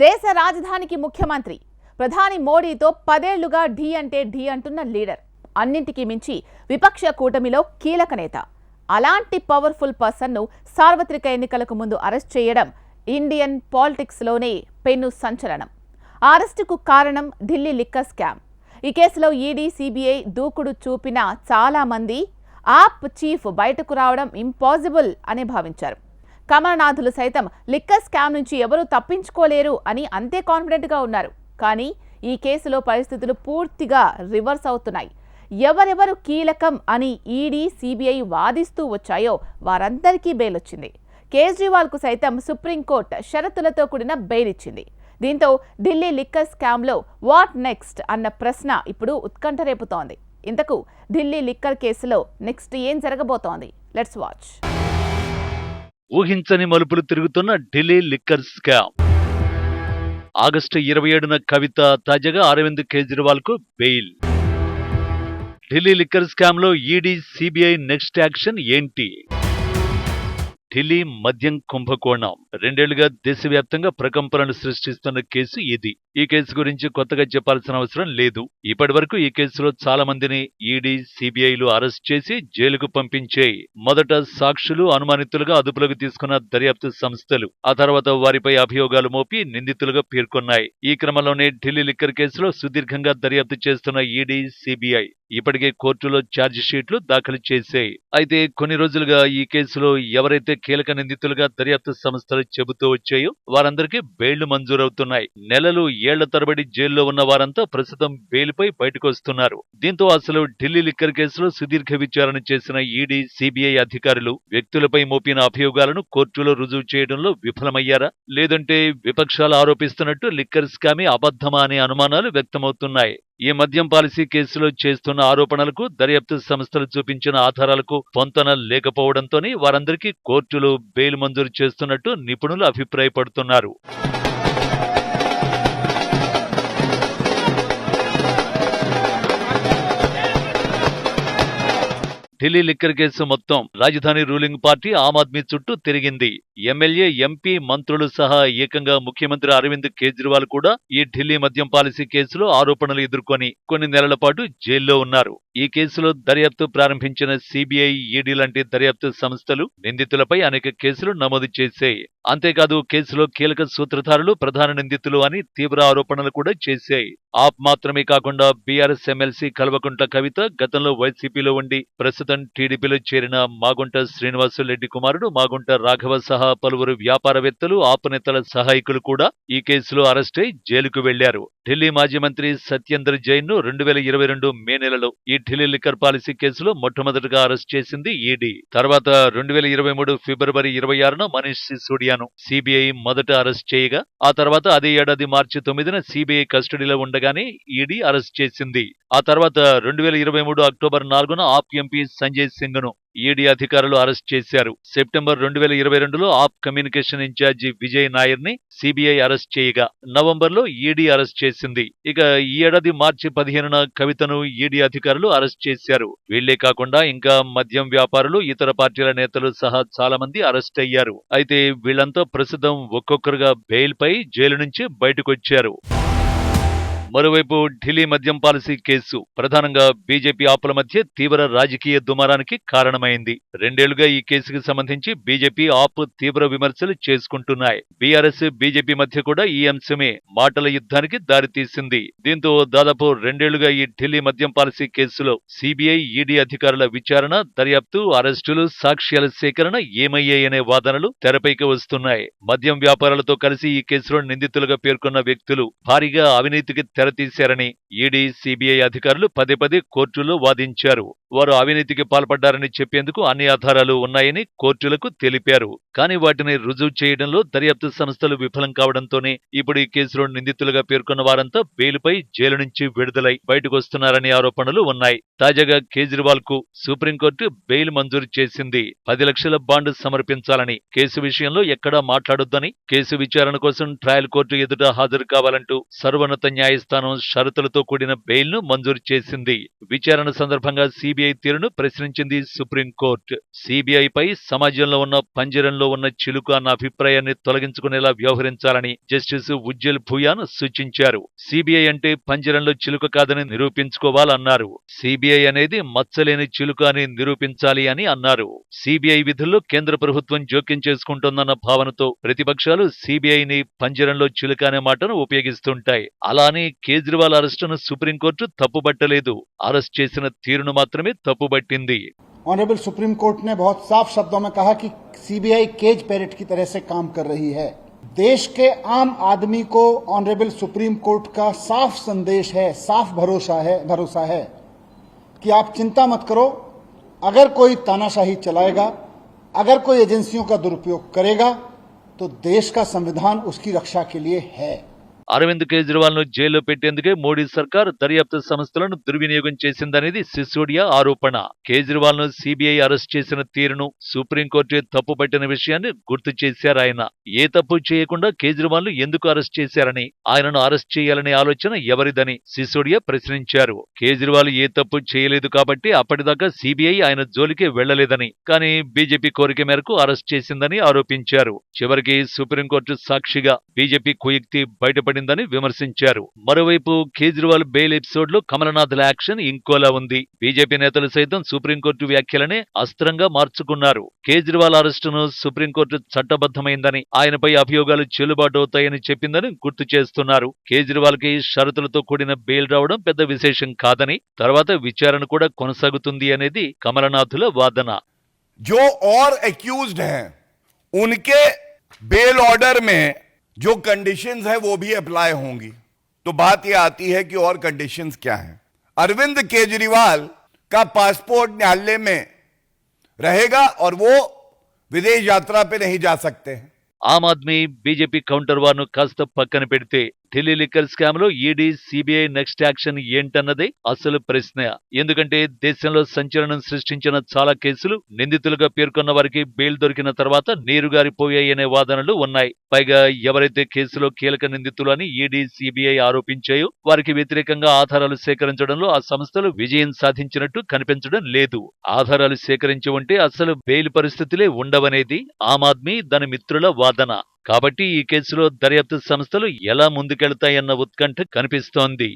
దేశ రాజధానికి ముఖ్యమంత్రి. ప్రధాని మోడీతో పదేళ్ళుగా ఢీ అంటే ఢీ అంటున్న లీడర్. అన్నింటికీ మించి విపక్ష కూటమిలో కీలక నేత. అలాంటి పవర్ఫుల్ పర్సన్ను సార్వత్రిక ఎన్నికలకు ముందు అరెస్ట్ చేయడం ఇండియన్ పాలిటిక్స్లోనే పెను సంచలనం. అరెస్టుకు కారణం ఢిల్లీ లిక్కర్ స్కామ్. ఈ కేసులో ఈడీ సిబిఐ దూకుడు చూపిన చాలా మంది ఆప్ చీఫ్ బయటకు రావడం ఇంపాసిబుల్ అని భావించారు. కమలనాథులు సైతం లిక్కర్ స్కామ్ నుంచి ఎవరూ తప్పించుకోలేరు అని అంతే కాన్ఫిడెంట్గా ఉన్నారు. కానీ ఈ కేసులో పరిస్థితులు పూర్తిగా రివర్స్ అవుతున్నాయి. ఎవరెవరు కీలకం అని ఈడీ సిబిఐ వాదిస్తూ వచ్చాయో వారందరికీ బెయిల్ వచ్చింది కేజ్రీవాల్కు సైతం సుప్రీంకోర్టు షరతులతో కూడిన బెయిల్ ఇచ్చింది దీంతో ఢిల్లీ లిక్కర్ స్కామ్లో వాట్ నెక్స్ట్ అన్న ప్రశ్న ఇప్పుడు ఉత్కంఠ రేపుతోంది ఇంతకు ఢిల్లీ లిక్కర్ కేసులో నెక్స్ట్ ఏం జరగబోతోంది? Let's watch. ఊహించని మలుపులు తిరుగుతున్న ఢిల్లీ లిక్కర్ స్కామ్ ఆగస్టు ఇరవై ఏడున కవిత తాజాగా అరవింద్ కేజ్రీవాల్కు బెయిల్ ఢిల్లీ లిక్కర్ స్కామ్లో ఈడీ సిబిఐ నెక్స్ట్ యాక్షన్ ఏంటి? ఢిల్లీ మద్యం కుంభకోణం. రెండేళ్ళుగా దేశవ్యాప్తంగా ప్రకంపనలు సృష్టిస్తున్న కేసు ఇది. ఈ కేసు గురించి కొత్తగా చెప్పాల్సిన అవసరం లేదు. ఇప్పటి వరకు ఈ కేసులో చాలా మందిని ఈడీ సిబిఐలు అరెస్ట్ చేసి జైలుకు పంపించే మొదట సాక్షులు అనుమానితులుగా అదుపులోకి తీసుకున్న దర్యాప్తు సంస్థలు. ఆ తర్వాత వారిపై అభియోగాలు మోపి నిందితులుగా పేర్కొన్నాయి. ఈ క్రమంలోనే ఢిల్లీ లిక్కర్ కేసులో సుదీర్ఘంగా దర్యాప్తు చేస్తున్న ఈడీ సిబిఐ ఇప్పటికే కోర్టులో ఛార్జ్ షీట్లు దాఖలు చేశాయి. అయితే కొన్ని రోజులుగా ఈ కేసులో ఎవరైతే కీలక నిందితులుగా దర్యాప్తు సంస్థలు చెబుతూ వచ్చాయో వారందరికీ బెయిళ్ళు మంజూరవుతున్నాయి. నెలలు ఏళ్ళ తరబడి జైల్లో ఉన్న వారంతా ప్రస్తుతం బెయిల్పై బయటకు వస్తున్నారు. దీంతో అసలు ఢిల్లీ లిక్కర్ కేసులో సుదీర్ఘ విచారణ చేసిన ఈడీ సిబిఐ అధికారులు వ్యక్తులపై మోపిన అభియోగాలను కోర్టులో రుజువు చేయడంలో విఫలమయ్యారా? లేదంటే విపక్షాలు ఆరోపిస్తున్నట్టు లిక్కర్ స్కామే అబద్ధమా అనే అనుమానాలు వ్యక్తమవుతున్నాయి. ఈ మద్యం పాలసీ కేసులో చేస్తున్న ఆరోపణలకు దర్యాప్తు సంస్థలు చూపించిన ఆధారాలకు పొంతన లేకపోవడంతోనే వారందరికీ కోర్టులు బెయిల్ మంజూరు చేస్తున్నట్టు నిపుణులు అభిప్రాయపడుతున్నారు. ఢిల్లీ లిక్కర్ కేసు మొత్తం రాజధాని రూలింగ్ పార్టీ ఆమ్ ఆద్మీ చుట్టూ తిరిగింది. ఎమ్మెల్యే ఎంపీ మంత్రులు సహా ఏకంగా ముఖ్యమంత్రి అరవింద్ కేజ్రీవాల్ కూడా ఈ ఢిల్లీ మద్యం పాలసీ కేసులో ఆరోపణలు ఎదుర్కొని కొన్ని నెలల పాటు జైల్లో ఉన్నారు. ఈ కేసులో దర్యాప్తు ప్రారంభించిన సిబిఐ ఈడీ లాంటి దర్యాప్తు సంస్థలు నిందితులపై అనేక కేసులు నమోదు చేశాయి. అంతేకాదు కేసులో కీలక సూత్రధారులు ప్రధాన నిందితులు అని తీవ్ర ఆరోపణలు కూడా చేశాయి. ఆప్ మాత్రమే కాకుండా బీఆర్ఎస్ ఎమ్మెల్సీ కల్వకుంట్ల కవిత గతంలో వైసీపీలో ఉండి ప్రస్తుతం టీడీపీలో చేరిన మాగుంట శ్రీనివాసులరెడ్డి కుమారుడు మాగుంట రాఘవ సహా పలువురు వ్యాపారవేత్తలు ఆపనేతల సహాయకులు కూడా ఈ కేసులో అరెస్టై జైలుకు వెళ్ళారు. ఢిల్లీ మాజీ మంత్రి సత్యేందర్ జైన్ను రెండు వేల ఇరవై రెండు మే నెలలో ఈ ఢిల్లీ లిక్కర్ పాలసీ కేసులో మొట్టమొదటిగా అరెస్ట్ చేసింది ఈడీ. తర్వాత రెండు వేల ఇరవై మూడు ఫిబ్రవరి ఇరవై ఆరున మనీష్ సిసోడియాను సిబిఐ మొదట అరెస్ట్ చేయగా ఆ తర్వాత అదే ఏడాది మార్చి తొమ్మిదిన సిబిఐ కస్టడీలో ఉండగానే ఈడీ అరెస్ట్ చేసింది. ఆ తర్వాత రెండు వేల ఇరవై మూడు అక్టోబర్ నాలుగున ఆప్ ఎంపీ సంజయ్ సింగ్ను ఈడీ అధికారులు అరెస్ట్ చేశారు. సెప్టెంబర్ రెండు వేల ఇరవై రెండులో ఆప్ కమ్యూనికేషన్ ఇన్ఛార్జి విజయ్ నాయర్ని సిబిఐ అరెస్ట్ చేయగా నవంబర్లో ఈడీ అరెస్ట్ చేసింది. ఇక ఈ ఏడాది మార్చి పదిహేనున కవితను ఈడీ అధికారులు అరెస్ట్ చేశారు. వీళ్ళే కాకుండా ఇంకా మద్యం వ్యాపారులు ఇతర పార్టీల నేతలు సహా చాలా మంది అరెస్ట్ అయ్యారు. అయితే వీళ్ళంతా ప్రస్తుతం ఒక్కొక్కరుగా బెయిల్ పై జైలు నుంచి బయటకొచ్చారు. మరోవైపు ఢిల్లీ మద్యం పాలసీ కేసు. ప్రధానంగా బీజేపీ ఆపుల మధ్య తీవ్ర రాజకీయ దుమారానికి కారణమైంది. రెండేళ్ళుగా ఈ కేసుకు సంబంధించి బీజేపీ ఆప్ తీవ్ర విమర్శలు చేసుకుంటున్నాయి. బీఆర్ఎస్ బీజేపీ మధ్య కూడా ఈ అంశమే మాటల యుద్ధానికి దారితీసింది. దీంతో దాదాపు రెండేళ్ళుగా ఈ ఢిల్లీ మద్యం పాలసీ కేసులో సిబిఐ ఈడీ అధికారుల విచారణ దర్యాప్తు అరెస్టులు సాక్ష్యాల సేకరణ ఏమయ్యాయనే వాదనలు తెరపైకి వస్తున్నాయి. మద్యం వ్యాపారాలతో కలిసి ఈ కేసులో నిందితులుగా పేర్కొన్న వ్యక్తులు భారీగా అవినీతికి తెరతీశారని ఈడీ సిబిఐ అధికారులు పదే పదే కోర్టులో వాదించారు. వారు అవినీతికి పాల్పడ్డారని చెప్పేందుకు అన్ని ఆధారాలు ఉన్నాయని కోర్టులకు తెలిపారు. కానీ వాటిని రుజువు చేయడంలో దర్యాప్తు సంస్థలు విఫలం కావడంతోనే ఇప్పుడు ఈ కేసులో నిందితులుగా పేర్కొన్న వారంతా బెయిల్పై జైలు నుంచి విడుదలై బయటకు వస్తున్నారనే ఆరోపణలు ఉన్నాయి. తాజాగా కేజ్రీవాల్కు సుప్రీంకోర్టు బెయిల్ మంజూరు చేసింది. పది లక్షల బాండ్ సమర్పించాలని కేసు విషయంలో ఎక్కడా మాట్లాడొద్దని కేసు విచారణ కోసం ట్రయల్ కోర్టు ఎదుట హాజరు కావాలంటూ సర్వోన్నత న్యాయస్థానం షరతులతో కూడిన బెయిల్ను మంజూరు చేసింది. విచారణ సందర్భంగా సిబిఐ తీరును ప్రశ్నించింది సుప్రీంకోర్టు సీబీఐపై సమాజంలో ఉన్న పంజరంలో ఉన్న చిలుక అన్న అభిప్రాయాన్ని తొలగించుకునేలా వ్యవహరించాలని జస్టిస్ ఉజ్జల్ భూయాన్ సూచించారు. సిబిఐ అంటే పంజరంలో చిలుక కాదని నిరూపించుకోవాలన్నారు. సిబిఐ అనేది మచ్చలేని చిలుక అని నిరూపించాలి అని అన్నారు. సిబిఐ విధుల్లో కేంద్ర ప్రభుత్వం జోక్యం చేసుకుంటోందన్న భావనతో ప్రతిపక్షాలు సిబిఐని పంజరంలో చిలుక అనే మాటను ఉపయోగిస్తుంటాయి. అలానే కేజ్రీవాల్ అరెస్టును సుప్రీంకోర్టు తప్పుబట్టలేదు అరెస్ట్ చేసిన తీరును మాత్రమే తప్పుబట్టింది ऑनरेबल सुप्रीम कोर्ट ने बहुत साफ शब्दों में कहा कि सीबीआई केज पैरेट की तरह से काम कर रही है देश के आम आदमी को ऑनरेबल सुप्रीम कोर्ट का साफ संदेश है साफ भरोसा है भरोसा है कि आप चिंता मत करो अगर कोई तानाशाही चलाएगा अगर कोई एजेंसियों का दुरुपयोग करेगा तो देश का संविधान उसकी रक्षा के लिए है అరవింద్ కేజ్రీవాల్ను జైల్లో పెట్టేందుకే మోడీ సర్కార్ దర్యాప్తు సంస్థలను దుర్వినియోగం చేసిందనేది సిసోడియా ఆరోపణ. కేజ్రీవాల్ను సిబిఐ అరెస్ట్ చేసిన తీరును సుప్రీంకోర్టు తప్పుపట్టిన విషయాన్ని గుర్తు చేశారు ఆయన. ఏ తప్పు చేయకుండా కేజ్రీవాల్ను ఎందుకు అరెస్ట్ చేశారని ఆయనను అరెస్ట్ చేయాలనే ఆలోచన ఎవరిదని సిసోడియా ప్రశ్నించారు. కేజ్రీవాల్ ఏ తప్పు చేయలేదు కాబట్టి అప్పటిదాకా సిబిఐ ఆయన జోలికి వెళ్ళలేదని కానీ బీజేపీ కోరిక మేరకు అరెస్ట్ చేసిందని ఆరోపించారు. చివరికి సుప్రీంకోర్టు సాక్షిగా బీజేపీ కుయుక్తి బయటపడిందని విమర్శించారు మరోవైపు కేజ్రీవాల్ బెయిల్ ఎపిసోడ్ లో కమలనాథ్ల యాక్షన్ ఇంకోలా ఉంది బీజేపీ నేతలు సైతం సుప్రీంకోర్టు వ్యాఖ్యలనే అస్త్రంగా మార్చుకున్నారు కేజ్రీవాల్ అరెస్టును సుప్రీంకోర్టు చట్టబద్ధమైందని ఆయనపై అభియోగాలు చెల్లుబాటు అవుతాయని చెప్పిందని గుర్తు చేస్తున్నారు కేజ్రీవాల్ కి షరతులతో కూడిన బెయిల్ రావడం పెద్ద విశేషం కాదని తర్వాత విచారణ కూడా కొనసాగుతుంది అనేది కమలనాథుల వాదన जो और एक्यूज्ड हैं उनके बेल ऑर्डर में जो कंडीशंस है वो भी अप्लाई होंगी तो बात ये आती है कि और कंडीशंस क्या हैं अरविंद केजरीवाल का पासपोर्ट न्यायालय में रहेगा और वो विदेश यात्रा पे नहीं जा सकते हैं Aam Aadmi BJP counter war ను కాస్త పక్కన పెడితే ఢిల్లీ లిక్కర్ స్కామ్లో ఈడీ సిబిఐ నెక్స్ట్ యాక్షన్ ఏంటన్నదే అసలు ప్రశ్న. ఎందుకంటే దేశంలో సంచలనం సృష్టించిన చాలా కేసులు నిందితులుగా పేర్కొన్న వారికి బెయిల్ దొరికిన తర్వాత నీరుగారిపోయాయనే వాదనలు ఉన్నాయి. పైగా ఎవరైతే కేసులో కీలక నిందితులు అని ఈడీ సిబిఐ ఆరోపించాయో వారికి వ్యతిరేకంగా ఆధారాలు సేకరించడంలో ఆ సంస్థలు విజయం సాధించినట్టు కనిపించడం లేదు. ఆధారాలు సేకరించి ఉంటే అసలు బెయిల్ పరిస్థితులే ఉండవనేది ఆమ్ ఆద్మీ దాని మిత్రుల వాదన. కాబట్టి ఈ కేసులో దర్యాప్తు సంస్థలు ఎలా ముందుకెళ్తాయన్న ఉత్కంఠ కనిపిస్తోంది.